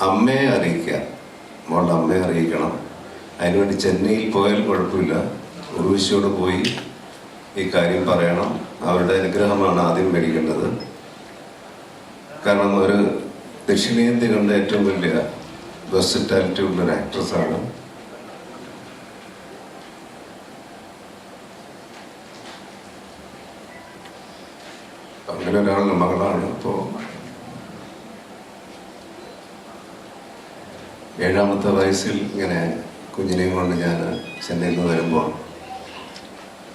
അമ്മയെ അറിയിക്കുക. മോളുടെ അമ്മയെ അറിയിക്കണം. അതിനുവേണ്ടി ചെന്നൈയിൽ പോയാൽ കുഴപ്പമില്ല. ഉറുവിശിയോട് പോയി ഈ കാര്യം പറയണം. അവരുടെ അനുഗ്രഹമാണ് ആദ്യം മേടിക്കേണ്ടത്. കാരണം ഒരു ദക്ഷിണേന്ത്യ കണ്ട ഏറ്റവും വലിയ വെർസിറ്റാലിറ്റി ഉള്ള ഒരു ആക്ട്രസ്സാണ് അങ്ങനെ ഒരാളുടെ മകളാണ്. അപ്പോൾ ഏഴാമത്തെ വയസ്സിൽ ഇങ്ങനെ കുഞ്ഞിനെയും കൊണ്ട് ഞാൻ ചെന്നൈയിൽ നിന്ന് വരുമ്പോൾ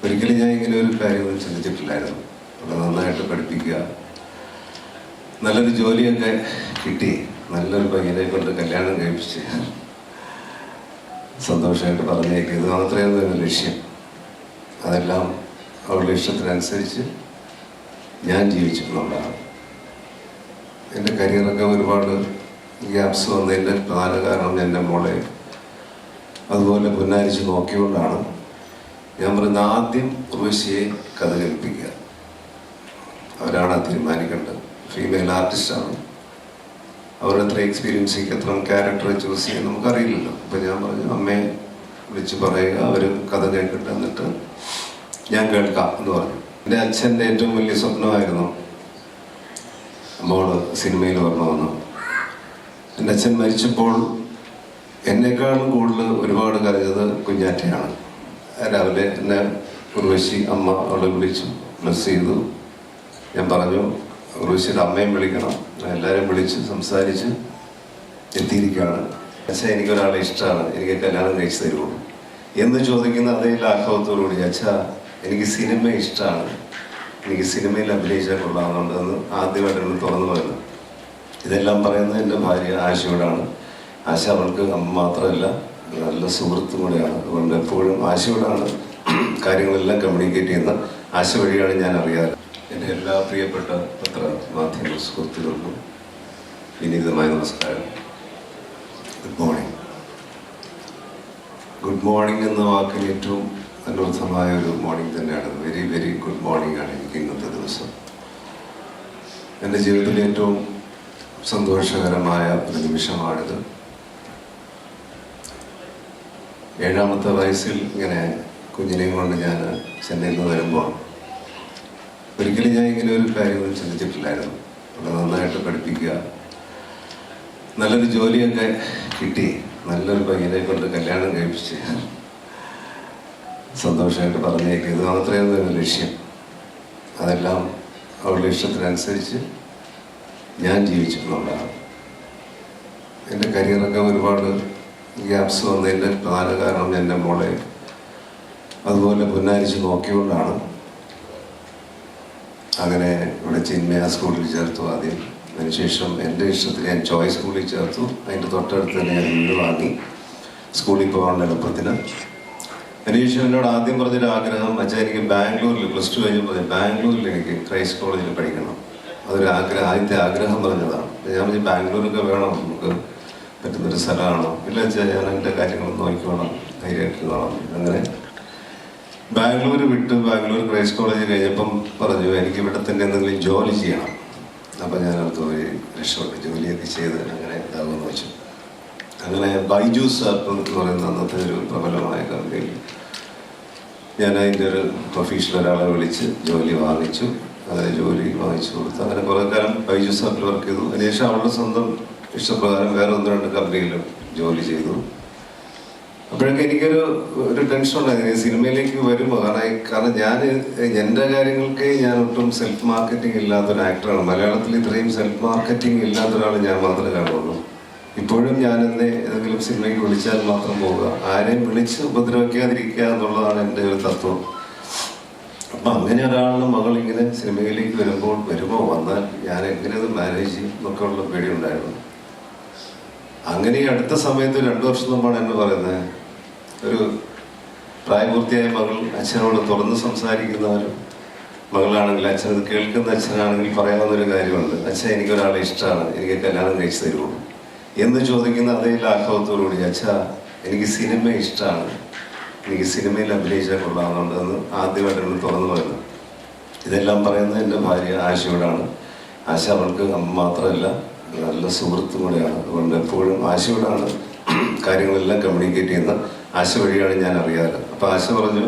ഒരിക്കലും ഞാൻ ഇങ്ങനെ ഒരു കാര്യമൊന്നും ചിന്തിച്ചിട്ടില്ലായിരുന്നു. അവിടെ നന്നായിട്ട് പഠിപ്പിക്കുക നല്ലൊരു ജോലിയൊക്കെ കിട്ടി നല്ലൊരു പയ്യനെ കൊണ്ട് കല്യാണം കഴിപ്പിച്ച് സന്തോഷമായിട്ട് പറഞ്ഞേക്കുക. ഇത് മാത്രമേ ഒരു ലക്ഷ്യം. അതെല്ലാം അവളുടെ ഇഷ്ടത്തിനനുസരിച്ച് ഞാൻ ജീവിച്ചിട്ടുള്ളതാണ്. എന്റെ കരിയറൊക്കെ ഒരുപാട് ഗ്യാപ്സ് വന്നതിന്റെ പ്രധാന കാരണം എന്റെ മോളെ അതുപോലെ പുന്നാരിച്ച് നോക്കിക്കൊണ്ടാണ് ഞാൻ പറയുന്ന ആദ്യം ഉർവശിയെ കഥ കേൾപ്പിക്കുക അവരാണ് തീരുമാനിക്കേണ്ടത്. ഫീമെയിൽ ആർട്ടിസ്റ്റാണ് അവരെത്ര എക്സ്പീരിയൻസ് എത്ര ക്യാരക്ടർ ചൂസ് ചെയ്യാൻ നമുക്കറിയില്ലല്ലോ. അപ്പം ഞാൻ പറഞ്ഞു അമ്മയെ വിളിച്ച് പറയുക അവർ കഥ കേൾക്കട്ടെ എന്നിട്ട് ഞാൻ കേൾക്കാം എന്ന് പറഞ്ഞു. എന്റെ അച്ഛന്റെ ഏറ്റവും വലിയ സ്വപ്നമായിരുന്നു മോൾ സിനിമയിൽ വരണമെന്ന് എന്റെ അച്ഛൻ മരിച്ചപ്പോൾ എന്നെക്കാളും കൂടുതൽ ഒരുപാട് കരഞ്ഞത് കുഞ്ഞാറ്റയാണ്. രാവിലെ എന്നെ ഉർവശി അമ്മ അവളെ വിളിച്ചു ബ്ലസ് ചെയ്തു. ഞാൻ പറഞ്ഞു ഉർവശിയുടെ അമ്മയും വിളിക്കണം. എല്ലാവരെയും വിളിച്ച് സംസാരിച്ച് എത്തിയിരിക്കുകയാണ്. അച്ഛാ എനിക്കൊരാളെ ഇഷ്ടമാണ്. എനിക്ക് കല്യാണം കഴിച്ചു തരുള്ളൂ എന്ന് ചോദിക്കുന്ന അതേ ലാഘവത്തോടുകൂടി അച്ഛാ എനിക്ക് സിനിമ ഇഷ്ടമാണ്. എനിക്ക് സിനിമയിൽ അഭിനയിച്ചാൽ കൊള്ളാമെന്നുണ്ടെന്ന് ആദ്യമായിട്ട് എന്നോട് തുറന്നു പറയുന്നത്. ഇതെല്ലാം പറയുന്നത് എന്റെ ഭാര്യ ആശയോടാണ്. ആശ അവൾക്ക് അമ്മ മാത്രമല്ല നല്ല സുഹൃത്തും കൂടെയാണ്. അതുകൊണ്ട് എപ്പോഴും ആശയോടാണ് കാര്യങ്ങളെല്ലാം കമ്മ്യൂണിക്കേറ്റ് ചെയ്യുന്ന ആശ വഴിയാണ് ഞാൻ അറിയാറ്. എന്റെ എല്ലാ പ്രിയപ്പെട്ട പത്ര മാധ്യമ സുഹൃത്തുക്കൾക്കും വിനീതമായ നമസ്കാരം. ഗുഡ് മോർണിംഗ് ഗുഡ് മോർണിംഗ് എന്ന വാക്കിന് ഏറ്റവും അനർത്ഥമായ ഒരു മോർണിംഗ് തന്നെയാണ്. വെരി വെരി ഗുഡ് മോർണിംഗ് ആണ് എനിക്ക് ഇന്നത്തെ ദിവസം. എന്റെ ജീവിതത്തിൽ ഏറ്റവും സന്തോഷകരമായ ഒരു നിമിഷമാണിത്. ഏഴാമത്തെ വയസ്സിൽ ഇങ്ങനെ കുഞ്ഞിനെയും കൊണ്ട് ഞാൻ ചെന്നൈയിൽ നിന്ന് വരുമ്പോൾ ഒരിക്കലും ഞാൻ ഇങ്ങനെ ഒരു കാര്യമൊന്നും ചിന്തിച്ചിട്ടില്ലായിരുന്നു. അവിടെ നന്നായിട്ട് പഠിപ്പിക്കുക നല്ലൊരു ജോലിയൊക്കെ കിട്ടി നല്ലൊരു പയ്യനെ കൊണ്ട് കല്യാണം കഴിപ്പിച്ച് സന്തോഷമായിട്ട് പറഞ്ഞേക്കുക. ഇത് മാത്രമേ ലക്ഷ്യം. അതെല്ലാം അവളുടെ ഇഷ്ടത്തിനനുസരിച്ച് ഞാൻ ജീവിച്ചിട്ടുള്ളതാണ്. എന്റെ കരിയറൊക്കെ ഒരുപാട് ഗ്യാപ്സ് വന്നതിന്റെ പ്രധാന കാരണം എന്റെ മോളെ അതുപോലെ പുന്നാരിച്ച് നോക്കിക്കൊണ്ടാണ്. അങ്ങനെ ഇവിടെ ചിന്മയ സ്കൂളിൽ ചേർത്തു ആദ്യം. അതിനുശേഷം എന്റെ ഇഷ്ടത്തിൽ ഞാൻ ചോയ്സ് സ്കൂളിൽ ചേർത്തു. അതിന്റെ തൊട്ടടുത്ത് തന്നെ ഞാൻ വീട് വാങ്ങി സ്കൂളിൽ പോകാനുള്ള എളുപ്പത്തിന്. അതിനുശേഷം എന്നോട് ആദ്യം പറഞ്ഞൊരു ആഗ്രഹം വെച്ചാൽ എനിക്ക് ബാംഗ്ലൂരിൽ പ്ലസ് ടു കഴിഞ്ഞപ്പോൾ ബാംഗ്ലൂരിൽ എനിക്ക് ക്രൈസ്റ്റ് കോളേജിൽ പഠിക്കണം. അതൊരു ആഗ്രഹം ആദ്യത്തെ ആഗ്രഹം പറഞ്ഞതാണ്. ഞാൻ പറഞ്ഞു ബാംഗ്ലൂരൊക്കെ വേണം നമുക്ക് പറ്റുന്നൊരു സ്ഥലമാണോ. ഇല്ല വെച്ചാൽ ഞാൻ എന്റെ കാര്യങ്ങൾ നോക്കിക്കോളാം ധൈര്യമായിട്ട് അങ്ങനെ ബാംഗ്ലൂർ വിട്ട് ബാംഗ്ലൂർ ക്രൈസ്റ്റ് കോളേജ് കഴിഞ്ഞപ്പം പറഞ്ഞു എനിക്ക് ഇവിടെ തന്നെ എന്തെങ്കിലും ജോലി ചെയ്യണം. അപ്പം ഞാൻ അടുത്ത് പോയി രക്ഷപ്പെട്ട് ജോലിയൊക്കെ ചെയ്ത് അങ്ങനെ ഇതാകുമെന്ന് വെച്ചു. അങ്ങനെ ബൈജൂസ് ആപ്പ് എന്ന് പറയുന്ന അന്നത്തെ ഒരു പ്രബലമായ കമ്പനിയിൽ ഞാൻ അതിന്റെ ഒരു പ്രൊഫീഷണൽ ഒരാളെ വിളിച്ച് ജോലി വാങ്ങിച്ചു. അങ്ങനെ ജോലി വാങ്ങിച്ചു കൊടുത്തു അങ്ങനെ കുറേ കാലം ബൈജു സാറിൽ വർക്ക് ചെയ്തു. അതിനുശേഷം അവളുടെ സ്വന്തം ഇഷ്ടപ്രകാരം വേറെ ഒന്ന് രണ്ട് കമ്പനിയിലും ജോലി ചെയ്തു. അപ്പോഴൊക്കെ എനിക്കൊരു ഒരു ടെൻഷൻ ഉണ്ടായിരുന്നു. സിനിമയിലേക്ക് വരുമ്പോൾ കാരണം കാരണം ഞാൻ എന്റെ കാര്യങ്ങൾക്ക് ഞാൻ ഒട്ടും സെൽഫ് മാർക്കറ്റിംഗ് ഇല്ലാത്തൊരു ആക്ടറാണ് മലയാളത്തിൽ ഇത്രയും സെൽഫ് മാർക്കറ്റിംഗ് ഇല്ലാത്ത ഒരാൾ ഞാൻ മാത്രമേ കാണുള്ളൂ. ഇപ്പോഴും ഞാൻ എന്നെ ഏതെങ്കിലും സിനിമയ്ക്ക് വിളിച്ചാൽ മാത്രം പോവുക. ആരെയും വിളിച്ച് ഉപദ്രവിക്കാതിരിക്കുക എന്നുള്ളതാണ് എന്റെ ഒരു തത്വം. അപ്പം അങ്ങനെ ഒരാളുടെ മകൾ ഇങ്ങനെ സിനിമയിലേക്ക് വരുമ്പോൾ വരുമോ? വന്നാൽ ഞാൻ എങ്ങനെ അത് മാനേജ് ചെയ്യും എന്നൊക്കെ ഉള്ള പേടിയുണ്ടായിരുന്നു. അങ്ങനെ അടുത്ത സമയത്ത് രണ്ടു വർഷം മുമ്പാണ് എന്നെ പറയുന്നത്. ഒരു പ്രായപൂർത്തിയായ മകൾ അച്ഛനോട് തുറന്ന് സംസാരിക്കുന്നവരും മകളാണെങ്കിൽ അച്ഛൻ അത് കേൾക്കുന്ന അച്ഛനാണെങ്കിൽ പറയാവുന്നൊരു കാര്യമുണ്ട്. അച്ഛൻ എനിക്കൊരാളെ ഇഷ്ടമാണ്. എനിക്ക് കല്യാണം കഴിച്ചു തരുള്ളൂ എന്ന് ചോദിക്കുന്ന അതേ ലാഘവത്തോടുകൂടി അച്ഛ എനിക്ക് സിനിമ ഇഷ്ടമാണ്. എനിക്ക് സിനിമയിൽ അഭിനയിച്ചാൽ കൊള്ളാമെന്നുണ്ടെന്ന് ആദ്യമായിട്ടാണ് തുറന്നു പറയുന്നത് ഇതെല്ലാം പറയുന്നത് എന്റെ ഭാര്യ ആശയോടാണ്. ആശ അവൾക്ക് മാത്രമല്ല നല്ല സുഹൃത്തും കൂടെയാണ്. അതുകൊണ്ട് എപ്പോഴും ആശയോടാണ് കാര്യങ്ങളെല്ലാം കമ്മ്യൂണിക്കേറ്റ് ചെയ്യുന്ന ആശ വഴിയാണ് ഞാൻ അറിയാറ്. അപ്പോൾ ആശ പറഞ്ഞു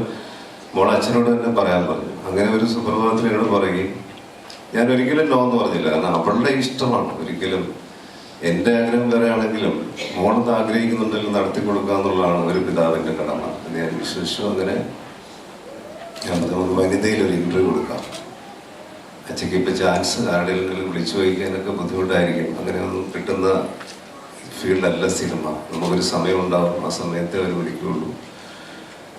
മോൾ അച്ഛനോട് തന്നെ പറയാൻ പറഞ്ഞു. അങ്ങനെ ഒരു സുപ്രഭാതത്തിൽ എന്നോട് പറയുകയും ഞാൻ ഒരിക്കലും നോ എന്ന് പറഞ്ഞില്ല. കാരണം അവളുടെ ഇഷ്ടമാണ് ഒരിക്കലും. എന്റെ ആഗ്രഹം വേറെ ആണെങ്കിലും മോളത് ആഗ്രഹിക്കുന്നുണ്ടെങ്കിൽ നടത്തി കൊടുക്കുക എന്നുള്ളതാണ് ഒരു പിതാവിന്റെ കടമ. ഞാൻ വിശ്വസിച്ചു അങ്ങനെ വനിതയിൽ ഒരു ഇന്റർവ്യൂ കൊടുക്കാം. അച്ഛക്ക് ഇപ്പൊ ചാൻസ് ആരുടെയെങ്കിലും വിളിച്ചു വഹിക്കാനൊക്കെ ബുദ്ധിമുട്ടായിരിക്കും. അങ്ങനെ ഒന്നും കിട്ടുന്ന ഫീൽഡല്ല സിനിമ. നമുക്കൊരു സമയം ഉണ്ടാവും. ആ സമയത്തെ അവർ വിളിക്കുകയുള്ളൂ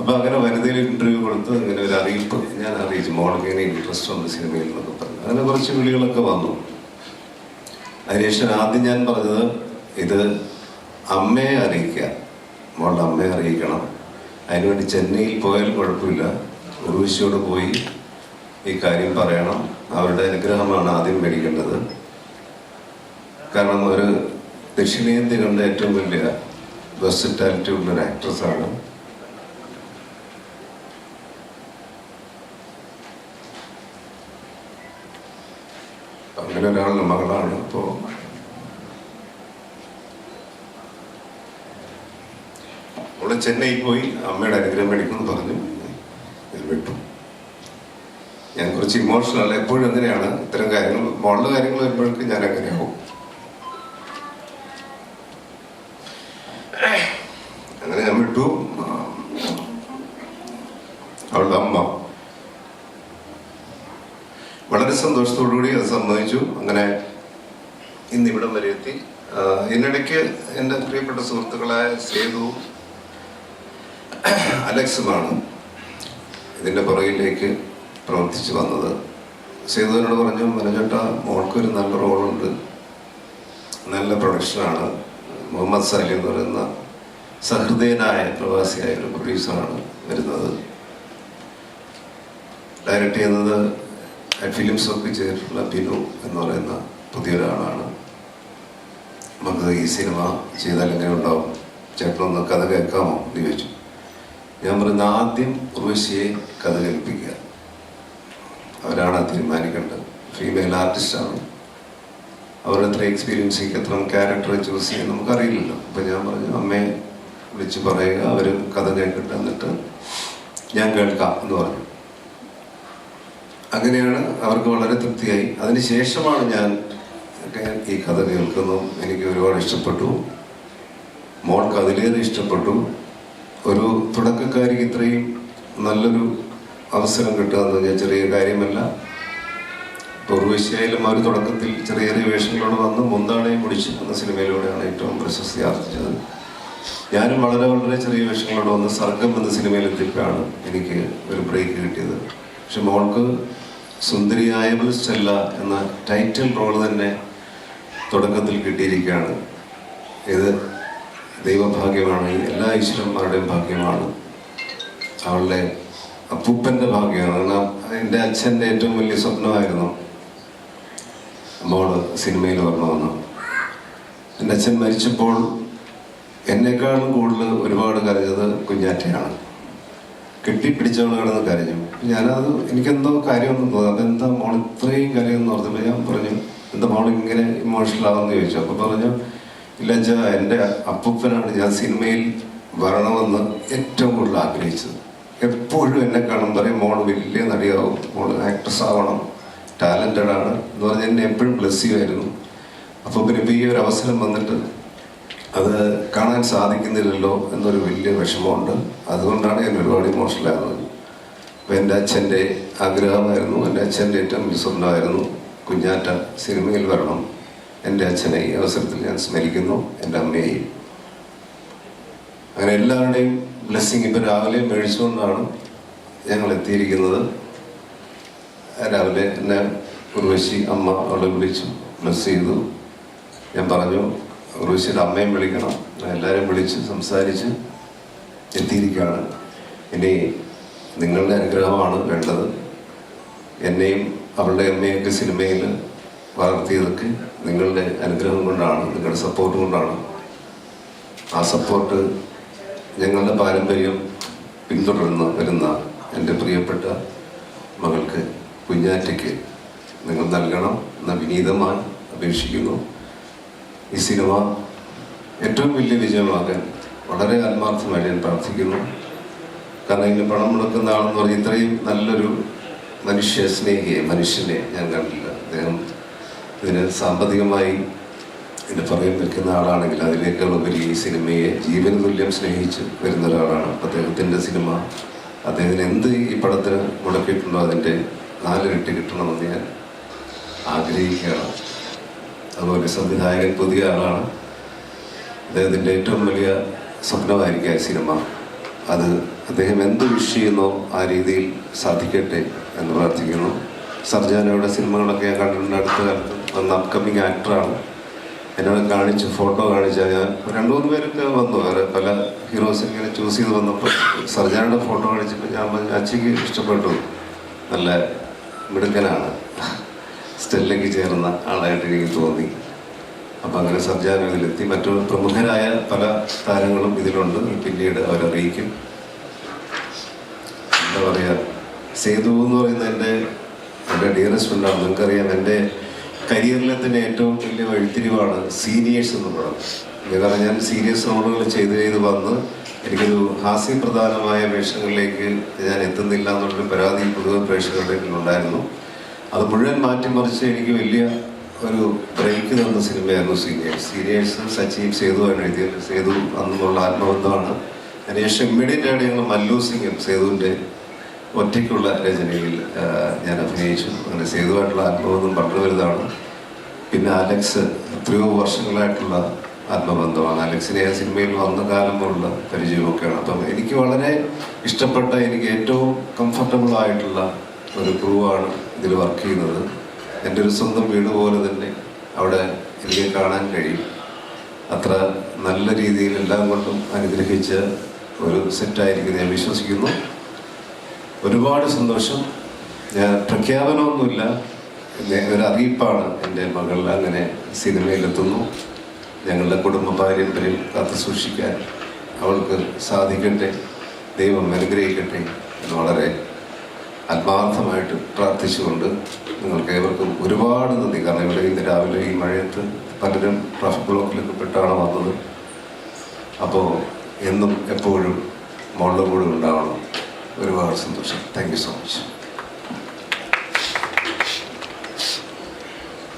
അപ്പോൾ അങ്ങനെ വനിതയിൽ ഇന്റർവ്യൂ കൊടുത്ത്. അങ്ങനെ ഒരു അറിയിപ്പ് ഞാൻ അറിയിച്ചു. മോൾക്ക് ഇങ്ങനെ ഇൻട്രസ്റ്റ് ഉണ്ട് സിനിമയിൽ എന്നൊക്കെ പറഞ്ഞു. അങ്ങനെ കുറച്ച് വിളികളൊക്കെ വന്നു. അതിനുശേഷം ആദ്യം ഞാൻ പറഞ്ഞത് ഇത് അമ്മയെ അറിയിക്കുക. മോളുടെ അമ്മയെ അറിയിക്കണം. അതിനുവേണ്ടി ചെന്നൈയിൽ പോയാൽ കുഴപ്പമില്ല. ഉറുവിശിയോട് പോയി ഈ കാര്യം പറയണം. അവരുടെ അനുഗ്രഹമാണ് ആദ്യം മേടിക്കേണ്ടത്. കാരണം ഒരു ദക്ഷിണേന്ത്യ കണ്ട ഏറ്റവും വലിയ വെർസിറ്റാലിറ്റി ഉള്ള ഒരു ആക്ട്രസ്സാണ് അങ്ങനെ ഒരാളുടെ മകളാണ്. ഇപ്പോൾ അവൾ ചെന്നൈ പോയി അമ്മയുടെ അനുഗ്രഹം മേടിക്കുമെന്ന് പറഞ്ഞു. ഞാൻ വിട്ടു. ഞാൻ കുറച്ച് ഇമോഷണൽ എപ്പോഴും അങ്ങനെയാണ്. ഇത്തരം കാര്യങ്ങൾ മോളുടെ കാര്യങ്ങൾ വരുമ്പോഴേക്കും ഞാൻ അങ്ങനെയാവും. അങ്ങനെ ഞാൻ വിട്ടു. അവളുടെ അമ്മ വളരെ സന്തോഷത്തോടുകൂടി അത് സമ്മതിച്ചു. അങ്ങനെ ഇന്നിവിടം വരെ എത്തി. ഇതിനിടയ്ക്ക് എന്റെ പ്രിയപ്പെട്ട സുഹൃത്തുക്കളായ സേതുവും അലക്സുമാണ് ഇതിന്റെ പുറകിലേക്ക് പ്രവർത്തിച്ചു വന്നത്. സേതുവിനോട് പറഞ്ഞു മനോജേട്ട മോൾക്കൊരു നല്ല റോളുണ്ട്. നല്ല പ്രൊഡക്ഷനാണ്. മുഹമ്മദ് സാലി എന്ന് പറയുന്ന സഹൃദയനായ പ്രവാസിയായ ഒരു പ്രൊഡ്യൂസറാണ് വരുന്നത്. ഡയറക്റ്റ് ചെയ്യുന്നത് ഫിലിംസ് ഒക്കെ ചെയ്തിട്ടുള്ള ബിനു എന്ന് പറയുന്ന പുതിയൊരാളാണ്. നമുക്ക് ഈ സിനിമ ചെയ്താൽ എങ്ങനെ ഉണ്ടാവും? ചേട്ടനൊന്ന് കഥ കേൾക്കാമോ? എന്ന് ചോദിച്ചു. ഞാൻ പറയുന്ന ആദ്യം ഉർവശിയെ കഥ കേൾപ്പിക്കുക അവരാണ് തീരുമാനിക്കേണ്ടത്. ഫീമെയിൽ ആർട്ടിസ്റ്റാണ് അവരുടെ എത്ര എക്സ്പീരിയൻസ് എത്ര ക്യാരക്ടർ ചൂസ് ചെയ്യാൻ നമുക്കറിയില്ലല്ലോ. അപ്പം ഞാൻ പറഞ്ഞു അമ്മയെ വിളിച്ച് പറയുക അവർ കഥ കേൾക്കട്ടെ എന്നിട്ട് ഞാൻ കേൾക്കാം എന്ന് പറഞ്ഞു. അങ്ങനെയാണ് അവർക്ക് വളരെ തൃപ്തിയായി. അതിനുശേഷമാണ് ഞാൻ ഈ കഥ കേൾക്കുന്നതും എനിക്ക് ഒരുപാട് ഇഷ്ടപ്പെട്ടു. മോൾക്ക് അതിലേറെ ഇഷ്ടപ്പെട്ടു. ഒരു തുടക്കക്കാരിക്ക് ഇത്രയും നല്ലൊരു അവസരം കിട്ടുക എന്ന് ചെറിയ കാര്യമല്ല. പൂർവശയിലും ആ ഒരു തുടക്കത്തിൽ ചെറിയ ചെറിയ വേഷങ്ങളോട് വന്ന് മുന്താണയും മുടിച്ചു എന്ന സിനിമയിലൂടെയാണ് ഏറ്റവും പ്രശസ്തി ആർജിച്ചത്. ഞാനും വളരെ വളരെ ചെറിയ വേഷങ്ങളോട് വന്ന് സർഗം എന്ന സിനിമയിൽ എത്തിയപ്പോഴാണ് എനിക്ക് ഒരു ബ്രേക്ക് കിട്ടിയത്. പക്ഷെ മോൾക്ക് സുന്ദരിയായ സ്റ്റെല്ല എന്ന ടൈറ്റിൽ റോൾ തന്നെ തുടക്കത്തിൽ കിട്ടിയിരിക്കുകയാണ്. ഇത് ദൈവഭാഗ്യമാണ്. എല്ലാ ഈശ്വരന്മാരുടെയും ഭാഗ്യമാണ്. അവളുടെ അപ്പൂപ്പന്റെ ഭാഗ്യമാണ്. കാരണം എന്റെ അച്ഛന്റെ ഏറ്റവും വലിയ സ്വപ്നമായിരുന്നു മോൾ സിനിമയിൽ വരണമെന്ന് എന്റെ അച്ഛൻ മരിച്ചപ്പോൾ എന്നെക്കാളും കൂടുതൽ ഒരുപാട് കരഞ്ഞത് കുഞ്ഞാറ്റയാണ്. കെട്ടിപ്പിടിച്ചവൾ കിടന്ന് കരഞ്ഞു. ഞാനത് എനിക്കെന്തോ കാര്യമൊന്നും തോന്നി അതെന്താ മോൾ ഇത്രയും കരയെന്ന് പറഞ്ഞപ്പോൾ ഞാൻ പറഞ്ഞു എന്താ മോൾ ഇങ്ങനെ ഇമോഷണൽ ആവുമെന്ന് ചോദിച്ചു. അപ്പോൾ പറഞ്ഞു ഇല്ല എന്റെ അപ്പൂപ്പനാണ് ഞാൻ സിനിമയിൽ വരണമെന്ന് ഏറ്റവും കൂടുതൽ ആഗ്രഹിച്ചത്. എപ്പോഴും എന്നെ കാണും പറയും മോൾ വലിയ നടിയാവും മോൾ ആക്ട്രസ് ആവണം ടാലന്റഡ് ആണ് എന്ന് പറഞ്ഞ് എന്നെ എപ്പോഴും ബ്ലസ് ചെയ്യുമായിരുന്നു. അപ്പോൾ പിന്നെ ഇപ്പോൾ ഈ ഒരു അവസരം വന്നിട്ട് അത് കാണാൻ സാധിക്കുന്നില്ലല്ലോ എന്നൊരു വലിയ വിഷമമുണ്ട്. അതുകൊണ്ടാണ് ഞാൻ ഒരുപാട് ഇമോഷണൽ ആകുന്നത് അപ്പോൾ എന്റെ അച്ഛന്റെ ആഗ്രഹമായിരുന്നു എന്റെ അച്ഛന്റെ ഏറ്റവും വിസ്വന്തമായിരുന്നു കുഞ്ഞാറ്റ സിനിമയിൽ വരണം. എന്റെ അച്ഛനെ ഈ അവസരത്തിൽ ഞാൻ സ്മരിക്കുന്നു എന്റെ അമ്മയെയും. അങ്ങനെ എല്ലാവരുടെയും ബ്ലെസ്സിങ് ഇപ്പം രാവിലെ മേടിച്ചുകൊണ്ടാണ് ഞങ്ങൾ എത്തിയിരിക്കുന്നത്. രാവിലെ എന്നെ ഉർവശി അമ്മ അവളെ വിളിച്ചു ബ്ലസ് ചെയ്തു. ഞാൻ പറഞ്ഞു ഉർവശിയുടെ അമ്മയും വിളിക്കണം. എല്ലാവരെയും വിളിച്ച് സംസാരിച്ച് എത്തിയിരിക്കുകയാണ്. ഇനി നിങ്ങളുടെ അനുഗ്രഹമാണ് വേണ്ടത്. എന്നെയും അവളുടെ അമ്മയൊക്കെ സിനിമയിൽ വളർത്തിയതൊക്കെ നിങ്ങളുടെ അനുഗ്രഹം കൊണ്ടാണ് നിങ്ങളുടെ സപ്പോർട്ട് കൊണ്ടാണ്. ആ സപ്പോർട്ട് ഞങ്ങളുടെ പാരമ്പര്യം പിന്തുടർന്ന് വരുന്ന എന്റെ പ്രിയപ്പെട്ട മകൾക്ക് കുഞ്ഞാറ്റയ്ക്ക് നിങ്ങൾ നൽകണം എന്ന വിനീതമായി അപേക്ഷിക്കുന്നു. ഈ സിനിമ ഏറ്റവും വലിയ വിജയമാകാൻ വളരെ ആത്മാർത്ഥമായി ഞാൻ പ്രാർത്ഥിക്കുന്നു. കാരണം ഇതിന് പണം മുടക്കുന്ന ആളെന്ന് പറഞ്ഞാൽ ഇത്രയും നല്ലൊരു മനുഷ്യ സ്നേഹിയെ മനുഷ്യനെ ഞാൻ കണ്ടില്ല. അദ്ദേഹം ഇതിന് സാമ്പത്തികമായി ഇതിന് പുറകിൽ നിൽക്കുന്ന ആളാണെങ്കിൽ അതിനേക്കാൾ ഉപരി ഈ സിനിമയെ ജീവന തുല്യം സ്നേഹിച്ച് വരുന്ന ഒരാളാണ്. അദ്ദേഹത്തിന്റെ സിനിമ അദ്ദേഹത്തിന് എന്ത് ഈ പടത്തിന് മുടക്കിയിട്ടുണ്ടോ അതിന്റെ നാലിരട്ടി കിട്ടണമെന്ന് ഞാൻ ആഗ്രഹിക്കുകയാണ്. അതുപോലെ സംവിധായകൻ പുതിയ ആളാണ്. അദ്ദേഹത്തിന്റെ ഏറ്റവും വലിയ സ്വപ്നമായിരിക്കും ആ സിനിമ. അത് അദ്ദേഹം എന്ത് വിഷ് ചെയ്യുന്നോ ആ രീതിയിൽ സാധിക്കട്ടെ എന്ന് പ്രാർത്ഥിക്കുന്നു. സർജാനയുടെ സിനിമകളൊക്കെ ഞാൻ കണ്ടിട്ടുണ്ട്. അടുത്ത കാലത്ത് വന്ന അപ്കമിങ് ആക്ടറാണ് എന്നോട് കാണിച്ച് ഫോട്ടോ കാണിച്ചാൽ ഞാൻ രണ്ടു മൂന്ന് പേരൊക്കെ വന്നു. വേറെ പല ഹീറോസ് ഇങ്ങനെ ചൂസ് ചെയ്ത് വന്നപ്പോൾ സർജാനയുടെ ഫോട്ടോ കാണിച്ചപ്പോൾ ഞാൻ പറഞ്ഞു അച്ഛയ്ക്ക് ഇഷ്ടപ്പെട്ടു. നല്ല മിടുക്കനാണ്. സ്റ്റെല്ലയ്ക്ക് ചേർന്ന ആളായിട്ട് എനിക്ക് തോന്നി. അപ്പം അങ്ങനെ സർജാനം ഇതിലെത്തി. മറ്റു പ്രമുഖരായ പല താരങ്ങളും ഇതിലുണ്ട്. പിന്നീട് അവരറിയിക്കും എന്താ പറയുക സേതു എന്ന് പറയുന്ന എന്റെ എന്റെ ഡിയറസ്റ്റ് ഫ്രണ്ടാണ് നിങ്ങൾക്കറിയാം എന്റെ കരിയറിലെ തന്നെ ഏറ്റവും വലിയ വഴിത്തിരിവാണ് സീനിയേഴ്സ് എന്ന് പറയുന്നത്. കാരണം ഞാൻ സീരിയസ് റോളുകൾ ചെയ്ത് ചെയ്ത് വന്ന് എനിക്കൊരു ഹാസ്യപ്രധാനമായ വേഷങ്ങളിലേക്ക് ഞാൻ എത്തുന്നില്ല എന്നുള്ളൊരു പരാതി പൊതുവെ പ്രേക്ഷകരുടെ ഉണ്ടായിരുന്നു. അത് മുഴുവൻ മാറ്റിമറിച്ച് എനിക്ക് വലിയ ഒരു ബ്രേക്ക് തന്ന സിനിമയായിരുന്നു സീനിയേഴ്സ് സീനിയേഴ്സ് സച്ചിൻ സേതുവാണ് എഴുതിയത് സേതു അന്നുള്ള ആത്മബന്ധമാണ്. അതിനുശേഷം ഇമ്മീഡിയറ്റ് ആയിട്ട് ഞങ്ങൾ മല്ലു സിംഗും സേതുവിന്റെ ഒറ്റയ്ക്കുള്ള രചനയിൽ ഞാൻ അഭിനയിച്ചു. അങ്ങനെ സേതുവായിട്ടുള്ള ആത്മബന്ധം വളരെ വലുതാണ് പിന്നെ അലക്സ് എത്രയോ വർഷങ്ങളായിട്ടുള്ള ആത്മബന്ധമാണ്. അലക്സിനെ ആ സിനിമയിൽ വന്ന കാലം പോലുള്ള പരിചയമൊക്കെയാണ്. അപ്പം എനിക്ക് വളരെ ഇഷ്ടപ്പെട്ട എനിക്ക് ഏറ്റവും കംഫർട്ടബിൾ ആയിട്ടുള്ള ഒരു ക്രൂവാണ് ഇതിൽ വർക്ക് ചെയ്യുന്നത്. എന്റെ ഒരു സ്വന്തം വീട് പോലെ തന്നെ അവിടെ എനിക്ക് കാണാൻ കഴിയും. അത്ര നല്ല രീതിയിൽ എല്ലാം കൊണ്ടും അനുഗ്രഹിച്ച ഒരു സെറ്റായിരിക്കും ഞാൻ വിശ്വസിക്കുന്നു. ഒരുപാട് സന്തോഷം. ഞാൻ പ്രഖ്യാപനമൊന്നുമില്ല. ഒരറിയിപ്പാണ് എന്റെ മകൾ അങ്ങനെ സിനിമയിലെത്തുന്നു. ഞങ്ങളുടെ കുടുംബ പാരമ്പര്യം കാത്തു സൂക്ഷിക്കാൻ അവൾക്ക് സാധിക്കട്ടെ ദൈവം അനുഗ്രഹിക്കട്ടെ എന്ന് വളരെ ആത്മാർത്ഥമായിട്ട് പ്രാർത്ഥിച്ചുകൊണ്ട് നിങ്ങൾക്ക് ഏവർക്കും ഒരുപാട് നന്ദി. കാരണം ഇവിടെ ഇന്ന് രാവിലെ ഈ മഴയത്ത് പലരും ട്രാഫിക് ബ്ലോക്കിലൊക്കെ പെട്ടാണ് വന്നത്. അപ്പോൾ എന്നും എപ്പോഴും മോളുടെ കൂടെ ഉണ്ടാവണം. ഒരുപാട് സന്തോഷം. Thank so much